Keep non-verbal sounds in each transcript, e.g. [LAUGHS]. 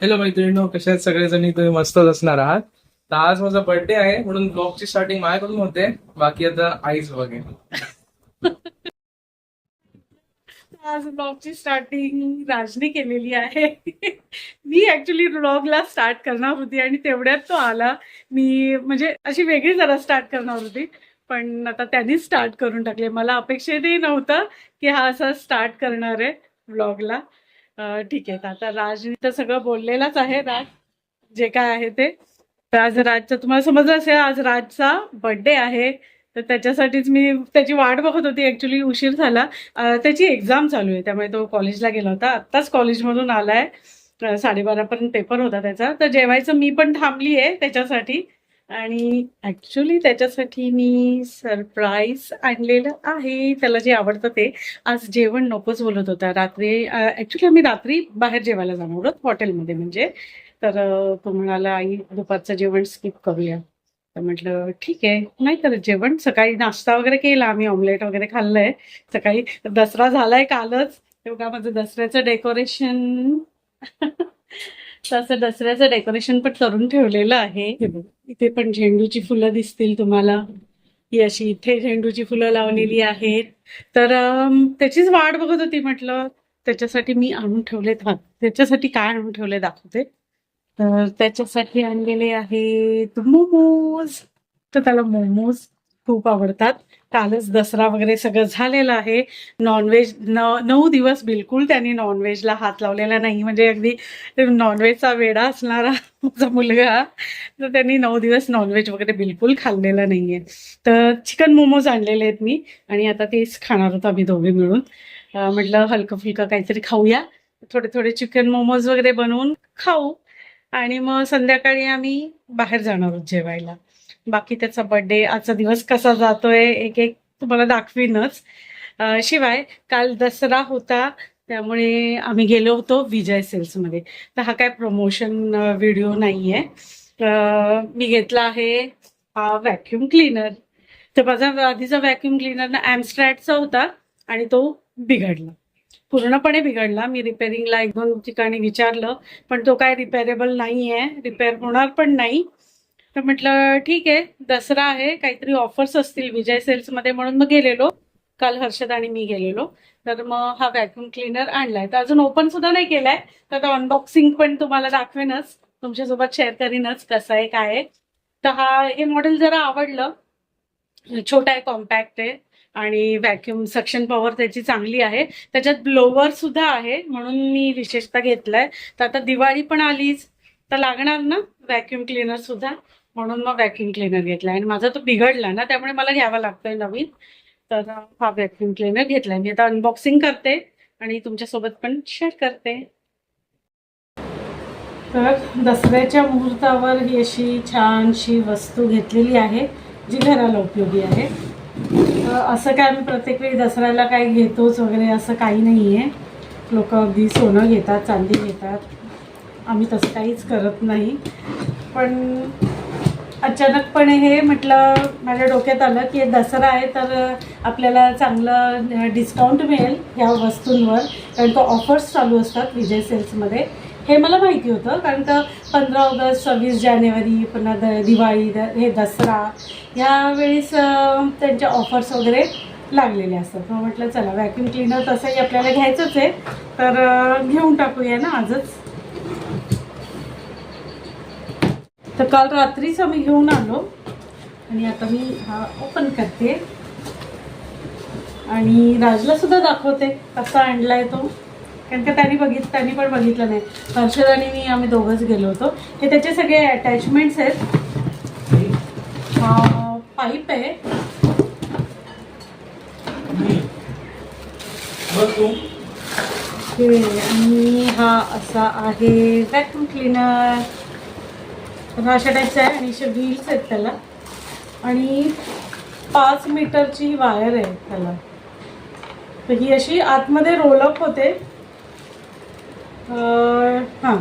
Hello मैत्रिणी कशा आहेत सगळेजणी? तुम्ही मस्तच असणार आहात. तर आज माझा बर्थडे आहे म्हणून ब्लॉगची स्टार्टिंग माझ्याकडून होते. बाकी आता आईच बघेल आज ब्लॉगची स्टार्टिंग राजने केलेली आहे. मी ऍक्च्युली ब्लॉगला स्टार्ट करणार होती आणि तेवढ्यात तो आला. मी म्हणजे अशी वेगळी जरा स्टार्ट करणार होती. पण आता त्यांनीच स्टार्ट करून टाकले. मला अपेक्षितही नव्हतं की हा असा स्टार्ट करणार आहे ब्लॉगला ठीक आहे. आता राजनी तर सगळं बोललेलाच आहे. राज जे काय आहे ते. तर आज राजचं तुम्हाला समजलं असेल आज राजचा बर्थडे आहे. तर त्याच्यासाठीच मी त्याची वाट बघत होती. ऍक्च्युली उशीर झाला. त्याची एक्झाम चालू आहे. त्यामुळे तो कॉलेजला गेला होता. आत्ताच कॉलेजमधून आलाय. साडेबारापर्यंत पेपर होता त्याचा. तर जेवायचं मी पण थांबली आहे त्याच्यासाठी. आणि ऍक्च्युली त्याच्यासाठी मी सरप्राईज आणलेलं आहे. त्याला जे आवडतं ते. आज जेवण नकोच बोलत होता. रात्री ऍक्च्युली आम्ही रात्री बाहेर जेवायला जाणार होत हॉटेलमध्ये म्हणजे. तर तो म्हणाला आई दुपारचं जेवण स्किप करूया. तर म्हटलं ठीक आहे. नाही तर जेवण सकाळी नाश्ता वगैरे केला आम्ही ऑमलेट वगैरे खाल्लंय. सकाळी दसरा झालाय कालच. तेव्हा माझं दसऱ्याचं डेकोरेशन [LAUGHS] तसं दसऱ्याचं डेकोरेशन पण करून ठेवलेलं आहे. इथे पण झेंडूची फुलं दिसतील तुम्हाला. ही अशी इथे झेंडूची फुलं लावलेली आहेत. तर त्याचीच वाट बघत होती म्हटलं त्याच्यासाठी मी आणून ठेवलेत हा त्याच्यासाठी काय आणून ठेवले दाखवते. तर त्याच्यासाठी आणलेले आहेत मोमोज. तर त्याला मोमोज खूप आवडतात. कालच दसरा वगैरे सगळं झालेलं आहे. नॉनव्हेज न नऊ दिवस बिलकुल त्यांनी नॉनव्हेजला हात लावलेला नाही. म्हणजे अगदी नॉनव्हेजचा वेडा असणारा माझा मुलगा तर त्यांनी नऊ दिवस नॉनव्हेज वगैरे बिलकुल खाल्लेला नाहीये. तर चिकन मोमोज आणलेले आहेत मी आणि आता तेच खाणार होतो आम्ही दोघे मिळून. म्हटलं हलकं फुलकं काहीतरी खाऊया. थोडे थोडे चिकन मोमोज वगैरे बनवून खाऊ. आणि मग संध्याकाळी आम्ही बाहेर जाणार आहोत जेवायला. बाकी त्याचा बर्थडे आजचा दिवस कसा जातोय एक एक तुम्हाला दाखवीनच. शिवाय काल दसरा होता त्यामुळे आम्ही गेलो होतो विजय सेल्समध्ये तर हा काय प्रमोशन व्हिडिओ नाहीये. मी घेतला आहे हा व्हॅक्युम क्लीनर तर माझा आधीचा व्हॅक्युम क्लीनर ना ॲमस्ट्रॅटचा होता आणि तो बिघडला. पूर्णपणे बिघडला. मी रिपेअरिंगला एक दोन ठिकाणी विचारलं पण तो काय रिपेरेबल नाही आहे रिपेअर होणार पण नाही. तर म्हटलं ठीक आहे दसरा आहे काहीतरी ऑफर्स असतील विजय सेल्समध्ये म्हणून मग गेलेलो. काल हर्षद आणि मी गेलेलो. तर मग हा व्हॅक्युम क्लीनर आणलाय. तर अजून ओपन सुद्धा नाही केलाय. तर आता अनबॉक्सिंग पण तुम्हाला दाखवेनच. तुमच्यासोबत शेअर करीनच कसं आहे काय आहे. तर हा हे मॉडेल जरा आवडलं. छोटा आहे कॉम्पॅक्ट आहे आणि व्हॅक्युम सक्शन पॉवर त्याची चांगली आहे. त्याच्यात ब्लोवर सुद्धा आहे म्हणून मी विशेषतः घेतलाय. तर आता दिवाळी पण आलीच. तर लागणार ना व्हॅक्युम क्लीनर सुद्धा? म्हणून मग व्हॅक्युम क्लीनर घेतला आणि माझा तो बिघडला ना त्यामुळे मला घ्यावा लागतोय नवीन. तर हा व्हॅक्युम क्लीनर घेतलाय. मी आता अनबॉक्सिंग करते आणि तुमच्यासोबत पण शेअर करते. तर दसऱ्याच्या मुहूर्तावर ही अशी छानशी वस्तू घेतलेली आहे जी घराला उपयोगी आहे. असं काय आम्ही प्रत्येक वेळी दसऱ्याला काय घेतोच वगैरे असं काही नाही आहे लोक अगदी सोनं घेतात चांदी घेतात. आम्ही तसं काहीच करत नाही. पण अचानकपणे हे म्हटलं माझ्या डोक्यात आलं की दसरा आहे तर आपल्याला चांगलं डिस्काउंट मिळेल ह्या वस्तूंवर. कारण तो ऑफर्स चालू असतात विजय सेल्समध्ये. हे मला माहिती होतं कारण का पंधरा ऑगस्ट सव्वीस जानेवारी पुन्हा द दिवाळी द हे दसरा ह्यावेळेस त्यांच्या ऑफर्स वगैरे लागलेले असतात. मग म्हटलं चला व्हॅक्युम क्लीनर तसंही आपल्याला घ्यायचंच आहे. तर घेऊन टाकूया ना आजच? तर काल रात्रीच आम्ही घेऊन आलो. आणि आता मी हा ओपन करते. आणि राजला सुद्धा दाखवते. कसा आणलाय तो. कारण का त्यांनी बघित त्यांनी पण बघितलं नाही. हर्षद आणि मी आम्ही दोघंच गेलो होतो. हे त्याचे सगळे अटॅचमेंट्स आहेत. पाईप आहे. आणि हा असा आहे व्हॅक्यूम क्लीनर अशा टाईपचं आहे आणि असे व्हील्स आहेत त्याला. आणि पाच मीटरची ही वायर आहे त्याला. तर ही अशी आतमध्ये रोलअप होते. हां.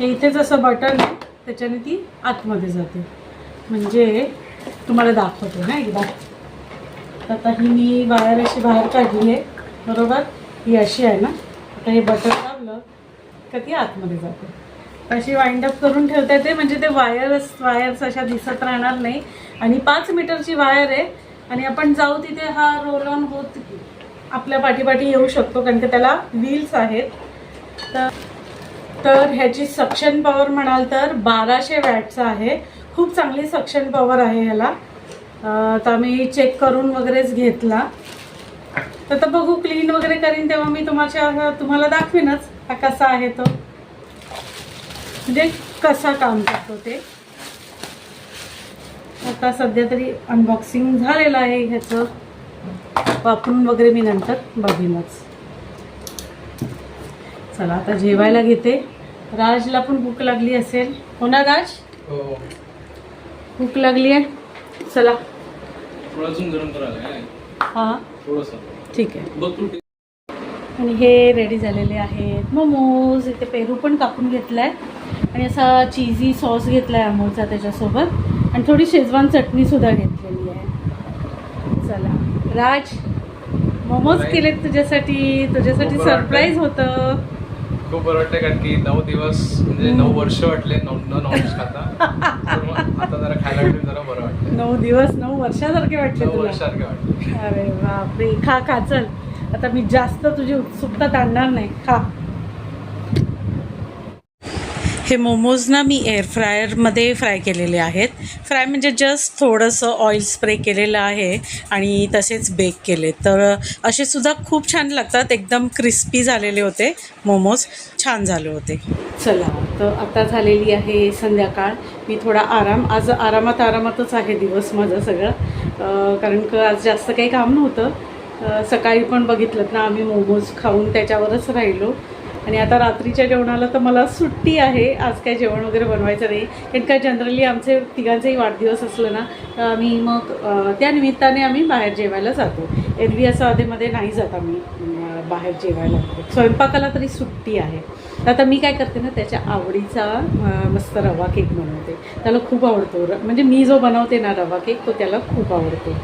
हे इथे जसं बटन आहे. त्याच्याने ती आतमध्ये जाते. म्हणजे तुम्हाला दाखवते ना एकदा. तर आता ही मी वायर अशी बाहेर काढली आहे. बरोबर? ही अशी आहे ना? आता हे बटन लावलं का ती आतमध्ये जाते. अशी वाइंड अप करून ठेवता येते म्हणजे ते वायर्स वायर्स अशा दिसत राहणार नाही. आणि पाच मीटरची वायर आहे. आणि आपण जाऊ तिथे हा रोल ऑन होत आपल्या पाठीपाठी येऊ शकतो कारण की त्याला व्हील्स आहेत. तर तर ह्याची सक्शन पॉवर म्हणाल तर बाराशे वॅटचा आहे. खूप चांगली सक्शन पॉवर आहे ह्याला. तर मी चेक करून वगैरेच घेतला. तर बघू क्लीन वगैरे करीन तेव्हा मी तुम्हाला तुम्हाला दाखवीनच हा कसा आहे तो. म्हणजे कसा काम करतो ते? आता सध्या तरी अनबॉक्सिंग झालेलं आहे ह्याचं. वापरून वगैरे मी नंतर बघीनच. चला आता जेवायला घेते. राजला पण भूक लागली असेल. हो ना राज? हो. भूक लागली आहे? चला. हां. ठीक आहे. आणि हे रेडी झालेले आहेत. मोमोज इथे पेरू पण कापून घेतलाय. आणि असा चीजी सॉस घेतलाय अमोलचा त्याच्यासोबत. आणि थोडी शेजवान चटणी सुद्धा घेतलेली आहे. चला. राज मोमोज. केलेत तुझ्यासाठी. तुझ्यासाठी सरप्राईज होतं. खूप बरं वाटतंय कारण की नऊ दिवस म्हणजे नऊ वर्ष वाटले नऊ न नॉनव्हेज खाता [LAUGHS] आता. जरा खायला भेटून जरा बरं वाटतं नऊ दिवस नऊ वर्षासारखे वाटले नऊ वर्षासारखं वाटतं अरे बापरे. खा खा चल. आता मी जास्त तुझी उत्सुकता ताणणार नाही. खा. हे मोमोज ना मी एअर फ्रायरमध्ये फ्राय केलेले आहेत. फ्राय म्हणजे जस्ट थोडंसं ऑइल स्प्रे केलेलं आहे आणि तसेच बेक केले. तर असे सुद्धा खूप छान लागतात. एकदम क्रिस्पी झालेले होते मोमोज. छान झाले होते. चला तर आता झालेली आहे संध्याकाळ. मी थोडा आराम. आज आरामात आरामातच आहे दिवस माझं सगळं. कारण का आज जास्त काही काम नव्हतं. सकाळी पण बघितलं ना आम्ही मोमोज खाऊन त्याच्यावरच राहिलो. आणि आता रात्रीच्या जेवणाला तर मला सुट्टी आहे. आज काय जेवण वगैरे बनवायचं नाही. कारण काय जनरली आमचे तिघांचेही वाढदिवस असलं ना तर आम्ही मग त्या निमित्ताने आम्ही बाहेर जेवायला जातो. एरवी असं आधेमध्ये नाही जात आम्ही बाहेर जेवायला. स्वयंपाकाला तरी सुट्टी आहे. तर आता मी काय करते ना त्याच्या आवडीचा मस्त रवा केक बनवते. त्याला खूप आवडतो. र म्हणजे मी जो बनवते ना रवा केक तो त्याला खूप आवडतो.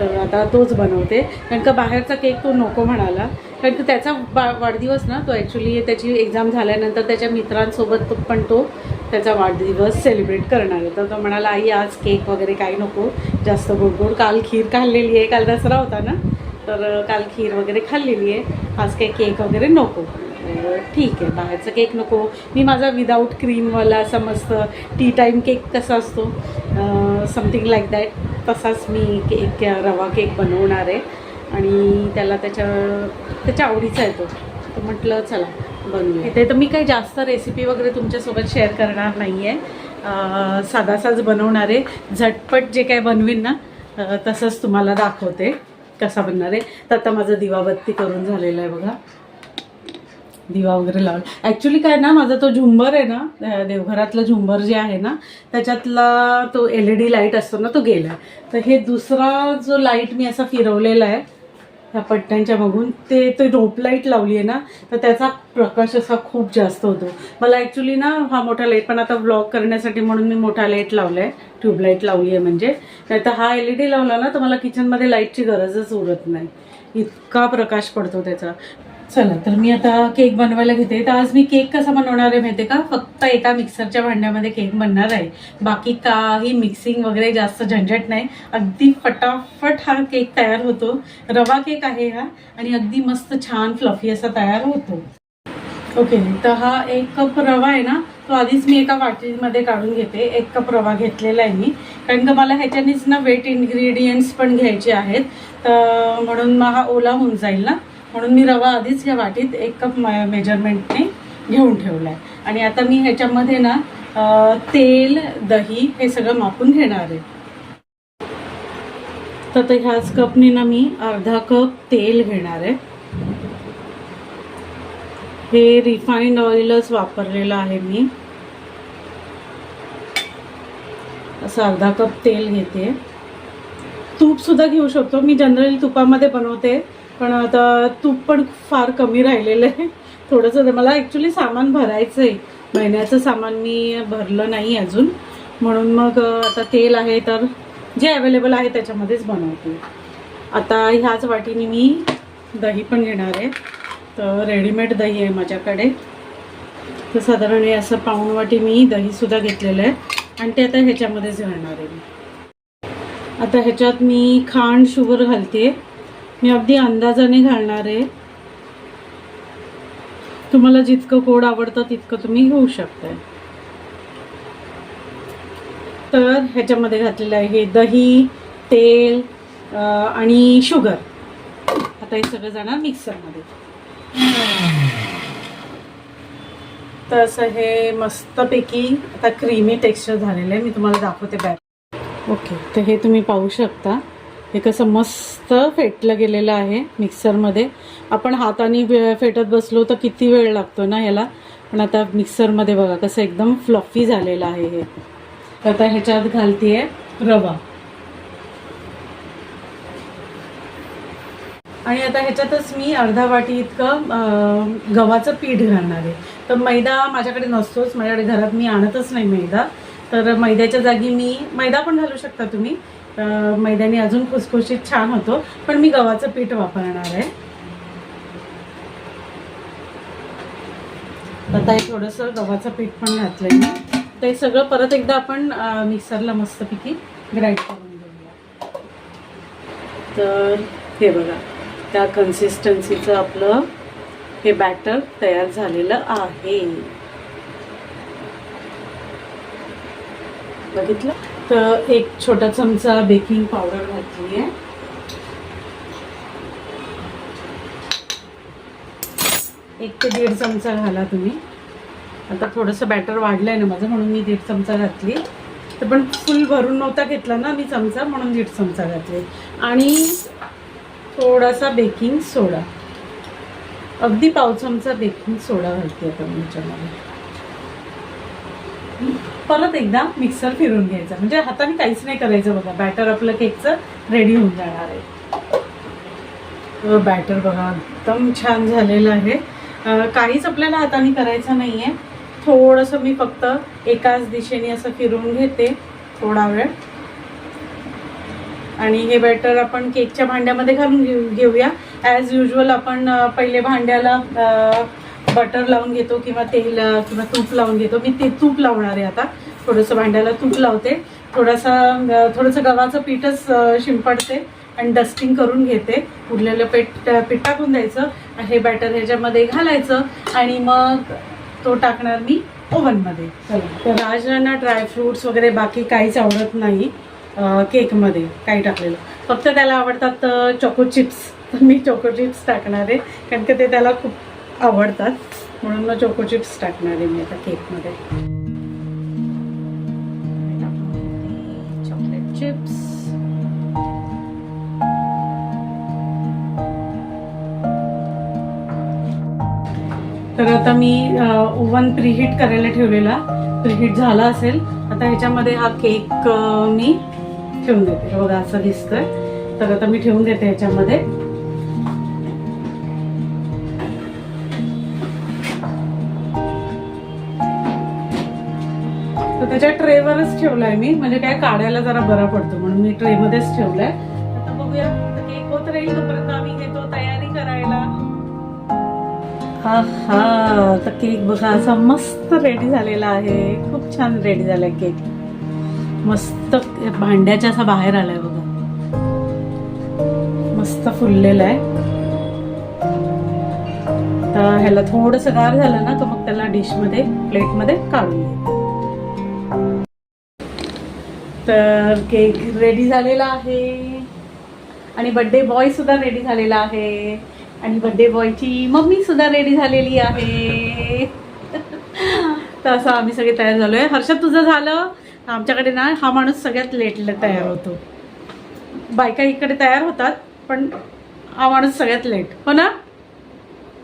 तर आता तोच बनवते. कारण का बाहेरचा केक तो नको म्हणाला. कारण की त्याचा बा वाढदिवस ना तो ॲक्च्युली त्याची एक्झाम झाल्यानंतर त्याच्या मित्रांसोबत तो पण तो त्याचा वाढदिवस सेलिब्रेट करणार आहे. तर तो म्हणाला आई आज केक वगैरे काही नको जास्त गोड गोड काल खीर खाल्लेली आहे. काल दसरा होता ना. तर काल खीर वगैरे खाल्लेली आहे. आज काही केक वगैरे नको. ठीक आहे. बाहेरचा केक नको. मी माझा विदाऊट क्रीमवाला असा मस्त टी टाईम केक कसा असतो? समथिंग लाईक दॅट तसाच मी केक रवा केक बनवणार आहे. आणि त्याला त्याच्या त्याच्या आवडीचा आहे तो. तर म्हटलं चला बनवूया. इथे तर मी काही जास्त रेसिपी वगैरे तुमच्यासोबत शेअर करणार नाही आहे साधासाच बनवणार. आहे झटपट जे काय बनवीन ना तसंच तुम्हाला दाखवते कसा बनणार आहे. तर आता माझं दिवाबत्ती करून झालेलं आहे बघा. दिवा वगैरे लावला ॲक्च्युली काय ना माझा तो झुंबर आहे ना अं, देवघरातलं झुंबर जे आहे ना त्याच्यातला तो एल ई डी लाइट असतो ना तो गेला तर हे दुसरा जो लाइट मी असा फिरवलेला आहे ह्या पट्ट्यांच्या मागून ते तो रोप लाइट लावली आहे ना तर त्याचा प्रकाश असा खूप जास्त होतो. मला ॲक्च्युली ना हा मोठा लाइट पण आता ब्लॉग करण्यासाठी म्हणून मी मोठा लाइट लावला आहे ट्यूबलाईट लावली आहे म्हणजे. नाही तर हा एल ई डी लावला ना तर मला किचनमध्ये लाईटची गरजच उरत नाही. इतका प्रकाश पडतो त्याचा. चला तर मी आता केक बनवायला घेते. तर आज मी केक कसा बनवणार आहे माहिती आहे का? फक्त एका मिक्सरच्या भांड्यामध्ये केक बनणार आहे. बाकी काही मिक्सिंग वगैरे जास्त झंझट नाही. अगदी फटाफट हा केक तयार होतो. रवा केक आहे हा आणि अगदी मस्त छान फ्लफी असा तयार होतो. ओके तर हा एक कप रवा आहे ना तो आधीच मी एका वाटीमध्ये काढून घेते. एक कप रवा घेतलेला आहे मी. कारण का मला ह्याच्यानेच ना वेट इन्ग्रेडियंट्स पण घ्यायचे आहेत. तर म्हणून मग हा ओला होऊन जाईल ना. म्हणून मी रवा आधीच या वाटीत एक कप मेजरमेंटने घेऊन ठेवला आहे आणि आता मी ह्याच्यामध्ये ना तेल दही हे सगळं मापून घेणार आहे. तर ते ह्याच कपने ना मी अर्धा कप तेल घेणार आहे. हे रिफाईंड ऑइलच वापरलेलं आहे मी. असं अर्धा कप तेल घेते. तूप सुद्धा घेऊ शकतो. मी जनरली तुपामध्ये बनवते. पण आता तूप पण फार कमी राहिलेलं आहे. थोडंसं ते- मला ॲक्च्युली सामान भरायचं आहे महिन्याचं सामान मी भरलं नाही अजून. म्हणून मग आता तेल आहे तर जे अवेलेबल आहे त्याच्यामध्येच बनवते. आता ह्याच वाटीने मी दही पण घेणार आहे. तर रेडीमेड दही आहे माझ्याकडे. तर साधारण असं पाऊण वाटी मी दहीसुद्धा घेतलेलं आहे. आणि ते आता ह्याच्यामध्येच घालणार आहे आता ह्याच्यात मी खांड शुगर घालते मी अगदी अंदाजाने घालणार आहे. तुम्हाला जितकं गोड आवडतं तितकं तुम्ही घेऊ शकताय. तर ह्याच्यामध्ये घातलेलं आहे हे दही तेल आणि शुगर. आता हे सगळं जाणार मिक्सरमध्ये. तर असं हे मस्तपैकी आता क्रीमी टेक्स्चर झालेलं आहे. मी तुम्हाला दाखवते बॅग ओके तर हे तुम्ही पाहू शकता. हे कसं मस्त फेटलं गेलेलं आहे मिक्सरमध्ये. आपण हाताने फेटत बसलो तर किती वेळ लागतो ना याला? पण आता मिक्सरमध्ये बघा कसं एकदम फ्लफी झालेलं आहे हे. तर आता ह्याच्यात घालतीये रवा. आणि आता ह्याच्यातच मी अर्धा वाटी इतकं गव्हाचं पीठ घालणार आहे. तर मैदा माझ्याकडे नसतोच. माझ्याकडे घरात मी आणतच नाही मैदा. तर मैद्याच्या जागी मी मैदा पण घालू शकता तुम्ही. मैद्याने अजून खुसखुशीत छान होतो पण मी गव्हाचं पीठ वापरणार आहे. आता हे थोडंसं गव्हाचं पीठ पण घातलंय मी. सगळं परत एकदा आपण मिक्सरला मस्तपैकी ग्राइंड करून घेऊया. तर हे बघा त्या कन्सिस्टन्सीचं आपलं हे बॅटर तयार झालेलं आहे. बघितलं? तर एक छोटा चमचा बेकिंग पावडर घातली आहे एक ते दीड चमचा घाला तुम्ही. आता थोडंसं बॅटर वाढलंय ना माझं म्हणून मी दीड चमचा घातली. तर पण फुल भरून नव्हता घेतला ना मी चमचा म्हणून दीड चमचा घातले. आणि थोडासा बेकिंग सोडा अगदी पाव चमचा बेकिंग सोडा घालते आता मी याच्यामध्ये. परत एकदा मिक्सर फिरून घ्यायचा. म्हणजे हाताने काहीच नाही करायचं बघा. बॅटर आपलं केकचं रेडी होऊन जाणार आहे. बॅटर बघा एकदम छान झालेलं आहे. काहीच आपल्याला हाताने करायचं नाही आहे थोडंसं मी फक्त एकाच दिशेने असं फिरून घेते थोडा वेळ. आणि हे बॅटर आपण केकच्या भांड्यामध्ये घालून घेऊ घेऊया. ॲज युजल आपण पहिले भांड्याला बटर लावून घेतो किंवा तेल किंवा तूप लावून घेतो. मी ते तूप लावणार आहे आता. थोडंसं भांड्याला तूप लावते. थोडासा थोडंसं गव्हाचं पीठच शिंपडते आणि डस्टिंग करून घेते. उरलेलं पीठ पीठ टाकून द्यायचं हे बॅटर ह्याच्यामध्ये घालायचं आणि मग तो टाकणार मी ओव्हनमध्ये चला. तर राजराना ड्रायफ्रुट्स वगैरे बाकी काहीच आवडत नाही केकमध्ये काही टाकलेलं. फक्त त्याला आवडतात चोको चिप्स तर मी चोको चिप्स टाकणार आहे. कारण की ते त्याला खूप आवडतात. म्हणून मग चोको चिप्स टाकणार आहे मी आता केकमध्ये. चॉकलेट चिप्स तर आता मी ओव्हन प्रीहीट करायला ठेवलेला. प्रीहीट झाला असेल. आता ह्याच्यामध्ये हा केक मी ठेवून देते. बघा असं दिसतंय. तर आता मी ठेवून देते ह्याच्यामध्ये. त्याच्या ट्रेवरच ठेवलाय मी. म्हणजे काय काढायला जरा बरा पडतो म्हणून मी ट्रेमध्येच ठेवलाय. आता बघूया. केक होत राहील तोपर्यंत आम्ही घेतो तयारी करायला. हा हा तर केक बघा. असा मस्त रेडी झालेला आहे. खूप छान रेडी झालाय केक मस्त भांड्याच्या असा बाहेर आलाय बघा. मस्त फुललेला आहे. तर ह्याला थोडस गार झालं ना तर मग त्याला डिशमध्ये प्लेटमध्ये काढून घे तर केक रेडी झालेला आहे. आणि बर्थडे बॉय सुद्धा रेडी झालेला आहे. आणि बर्थडे बॉयची मम्मी सुद्धा रेडी झालेली आहे. [LAUGHS] तर असं आम्ही सगळे तयार झालोय. हर्षद तुझं झालं? आमच्याकडे ना हा माणूस सगळ्यात लेट तयार होतो. बायका इकडे तयार होतात पण हा माणूस सगळ्यात लेट हो ना?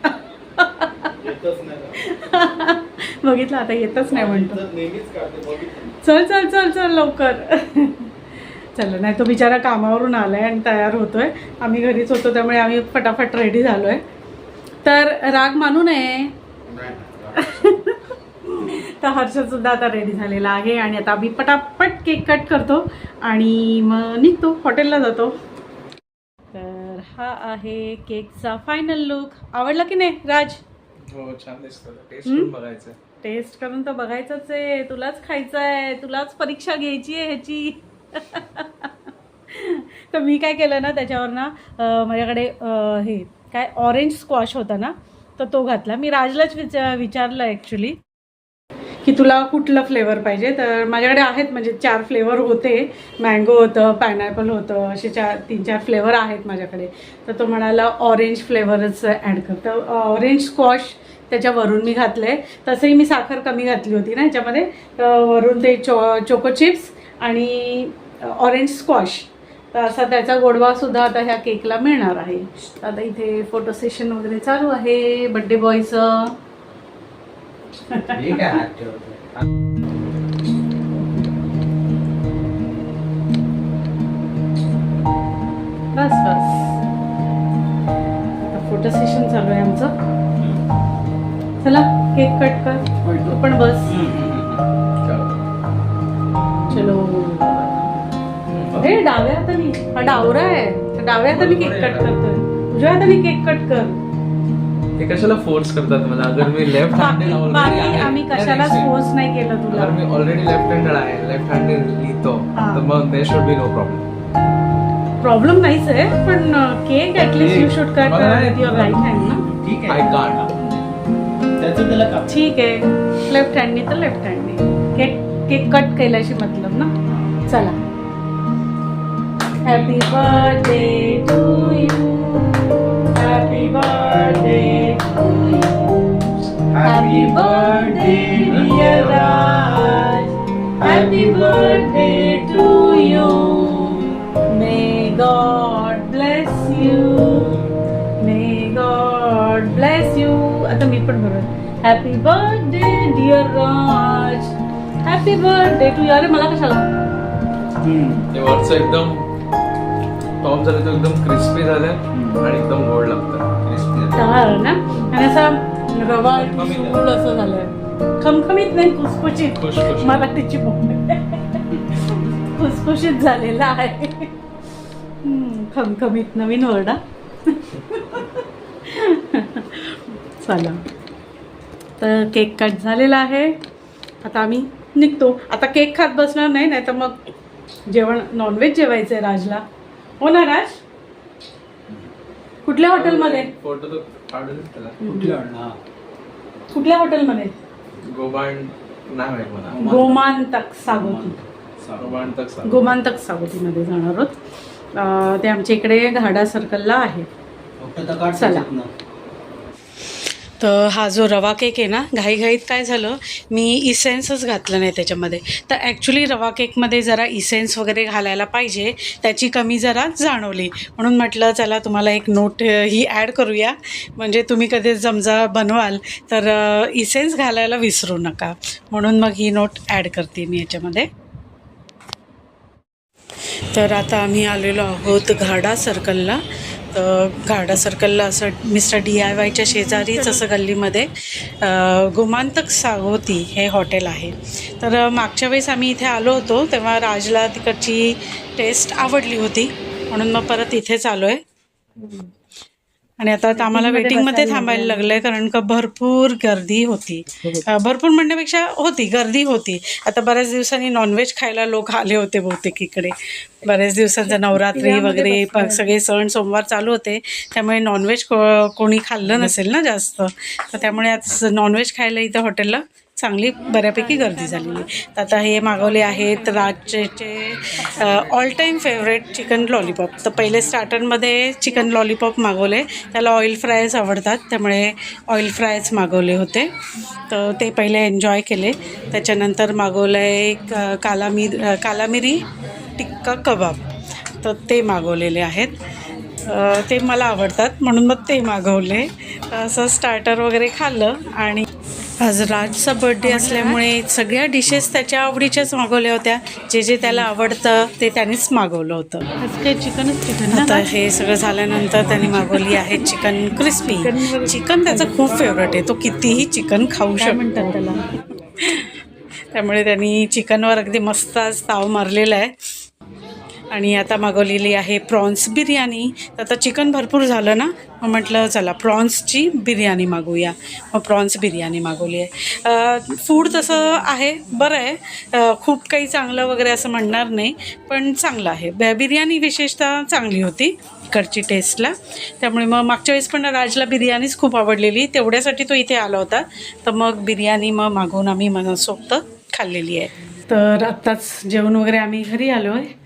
[LAUGHS] बघितलं आता येतच नाही म्हणतो. चल चल चल चल लवकर. चल नाही तो बिचारा कामावरून आलाय आणि तयार होतोय. आम्ही घरीच होतो त्यामुळे आम्ही फटाफट रेडी झालोय. तर राग मानू नये. [LAUGHS] तर हर्षद सुद्धा आता रेडी झालेला आहे आणि आता आम्ही पटापट केक कट करतो आणि मग निघतो हॉटेलला जातो. तर हा आहे केकचा फायनल लुक आवडला की नाही राज? हो छान दिसतं टेस्ट बघायचं टेस्ट करून तर बघायचंच आहे. तुलाच खायचं आहे तुलाच परीक्षा घ्यायची आहे ह्याची. [LAUGHS] तर मी काय केलं ना त्याच्यावर ना माझ्याकडे हे काय ऑरेंज स्क्वॉश होता ना तर तो घातला. मी राजलाच विचा विचारलं ॲक्च्युली की तुला कुठलं फ्लेवर पाहिजे? तर माझ्याकडे आहेत म्हणजे चार फ्लेवर होते. मँगो होतं पायनॅपल होतं असे चार तीन चार फ्लेवर आहेत माझ्याकडे. तर तो म्हणाला ऑरेंज फ्लेवरच ॲड कर. तर ऑरेंज स्क्वॉश त्याच्यावरून मी घातलं आहे तसंही मी साखर कमी घातली होती ना ह्याच्यामध्ये तर वरून ते चो चोको चिप्स आणि ऑरेंज स्क्वॉश तर असा त्याचा गोडवासुद्धा आता ह्या केकला मिळणार आहे. आता इथे फोटो सेशन वगैरे चालू आहे. बड्डे बॉयचं? बस बस. आता फोटो सेशन चालू आहे आमचं. चला केक कट कर. तू पण बस. चलो. हे डाव्या हाताने. हा डावरा आहे. डाव्या हाताने केक कट करतोय. तुझ्या हाताने केक कट कर. ते कशाला फोर्स करतात मला? अगर मी लेफ्ट हँडेड बाकी आम्ही कशालाच फोर्स नाही केलं तुला. अगर मी ऑलरेडी लेफ्ट हँडेड आहे लेफ्ट हँडेड लिहितो हा. तर मग they should be no problem problem नाहीच आहे पण cake at least you should cut your right hand ना? ठीक आय आहे कांट त्याचं त्याला काप ठीक आहे. लेफ्ट हँडनी तर लेफ्ट हँडनी केक केक कट केल्याशी मतलब ना? चला. Happy birthday to you happy birthday dear Raj happy birthday to अरे मला कशाला? हम्म. ते वरचं एकदम टॉप झालं तर एकदम क्रिस्पी झालं आणि एकदम गोड लागतं. Crispy आहे. तर ना? आणि असा रवा खमखमीत आहे. फुल असं झालंय. खमखमीत नाही खुसखुशीत. खुश खुश मराठीची खुसखुशीत झालेला आहे. हम्म, खमखमीत नवीन वर्ड. चला. तर केक कट झालेला आहे. आता आम्ही निघतो. आता केक खात बसणार नाही नाही तर मग जेवण नॉनव्हेज जेवायचं आहे राजला. हो ना राज? कुठल्या हॉटेलमध्ये. कुठल्या हॉटेलमध्ये मला. गोमांतक. सागोती. गोबांड तक सांग. गोमांतक सागोतीमध्ये जाणार आहोत. ते आमच्या इकडे घाडा सर्कलला आहे. चला. तर हा जो रवा केक आहे ना घाईघाईत काय झालं मी इसेन्सच घातलं नाही त्याच्यामध्ये. तर ॲक्च्युली रवा केकमध्ये जरा इसेन्स वगैरे घालायला पाहिजे त्याची कमी जरा जाणवली. म्हणून म्हटलं चला तुम्हाला एक नोट ही ॲड करूया. म्हणजे तुम्ही कधी समजा बनवाल तर इसेन्स घालायला विसरू नका. म्हणून मग ही नोट ॲड करते मी याच्यामध्ये. तर आता आम्ही आलेलो आहोत घाडा सर्कलला घाडा सर्कलला असं मिस्टर डी आय वायच्या शेजारीच असं गल्लीमध्ये गोमांतक सागोती हे हॉटेल आहे. तर मागच्या वेळेस आम्ही इथे आलो होतो तेव्हा राजला तिकडची टेस्ट आवडली होती म्हणून मग परत इथेच आलो आहे आणि आता आम्हाला वेटिंगमध्ये थांबायला लागलं. आहे कारण का भरपूर गर्दी होती. भरपूर म्हणण्यापेक्षा होती गर्दी होती. आता बऱ्याच दिवसांनी नॉनव्हेज खायला लोक आले होते बहुतेक इकडे. बऱ्याच दिवसांचा नवरात्री वगैरे सगळे सण सोमवार चालू होते. त्यामुळे नॉनव्हेज को कोणी खाल्लं नसेल ना जास्त. तर त्यामुळे आता नॉनव्हेज खायला इथं हॉटेलला चांगली बऱ्यापैकी गर्दी झालेली. तर आता हे मागवले आहेत राजचे all time favourite chicken lollipop तर पहिले स्टार्टरमध्ये चिकन लॉलीपॉप मागवले. त्याला ऑइल फ्रायच आवडतात त्यामुळे ऑइल फ्रायच मागवले होते. तर ते पहिले एन्जॉय केले. त्याच्यानंतर मागवलं आहे क- काला मिर काला मिरी टिक्का कबाब. तर ते मागवलेले आहेत. ते मला आवडतात म्हणून मग ते मागवले. असं स्टार्टर वगैरे खाल्लं आणि आज राजचा बर्थडे असल्यामुळे सगळ्या डिशेस त्याच्या आवडीच्याच मागवल्या होत्या. जे जे त्याला आवडतं ते त्यानेच मागवलं होतं. आज काय चिकनच चिकन आता हे सगळं झाल्यानंतर त्याने मागवली आहे चिकन क्रिस्पी चिकन त्याचं खूप फेवरेट आहे. तो कितीही चिकन खाऊ शकतो. म्हणतात त्याला? त्यामुळे त्यांनी चिकनवर अगदी मस्त आज ताव मारलेला आहे. आणि आता मागवलेली आहे प्रॉन्स बिर्याणी. तर आता चिकन भरपूर झालं ना? मग म्हटलं चला प्रॉन्सची बिर्याणी मागवूया मग प्रॉन्स बिर्याणी मागवली आहे. फूड तसं आहे बरं आहे. खूप काही चांगलं वगैरे असं म्हणणार नाही पण चांगलं आहे. ब- बिर्याणी विशेषतः चांगली होती इकडची टेस्टला त्यामुळे मग मागच्या वेळेस पण राजला बिर्याणीच खूप आवडलेली. तेवढ्यासाठी तो इथे आला होता. तर मग बिर्याणी मग मागवून आम्ही मनसोक्त खाल्लेली आहे. तर आत्ताच जेवण वगैरे आम्ही घरी आलो आहे.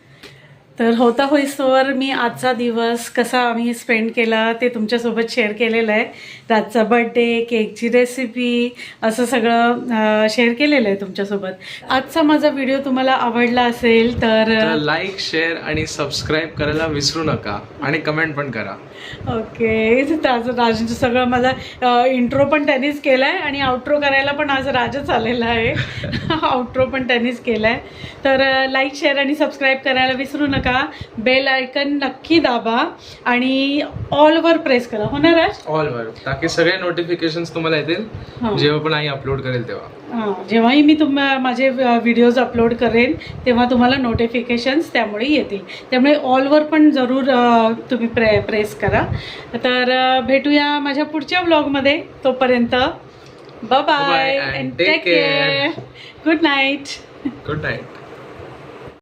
तर होता होईस्तोवर मी आजचा दिवस कसा आम्ही स्पेंड केला ते तुमच्यासोबत शेअर केलेलं आहे. रातचा बड्डे केकची रेसिपी असं सगळं शेअर केलेलं आहे तुमच्यासोबत. आजचा माझा व्हिडिओ तुम्हाला आवडला असेल तर लाईक शेअर आणि सबस्क्राईब करायला विसरू नका आणि कमेंट पण करा. ओके. तर आज राजचं सगळं माझा इंट्रो पण त्यांनीच केला आहे आणि आउट्रो करायला पण आज राजच आलेला आहे. [LAUGHS] आउट्रो पण त्यांनीच केला आहे तर लाईक शेअर आणि सबस्क्राईब करायला विसरू नका. बेल आयकन नक्की दाबा आणि ऑलवर प्रेस करा. हो ना राज? All were. ताकी सगळे नोटिफिकेशन तुम्हाला येतील. जेव्हा पण आई अपलोड करेल तेव्हा. हां. जेव्हाही मी तुम माझे व्हिडिओज अपलोड करेन तेव्हा तुम्हाला नोटिफिकेशन्स त्यामुळे येतील. त्यामुळे ऑलवर पण जरूर तुम्ही प्रे प्रेस करा. तर भेटूया माझ्या पुढच्या व्लॉगमध्ये तोपर्यंत bye bye and take care good night good night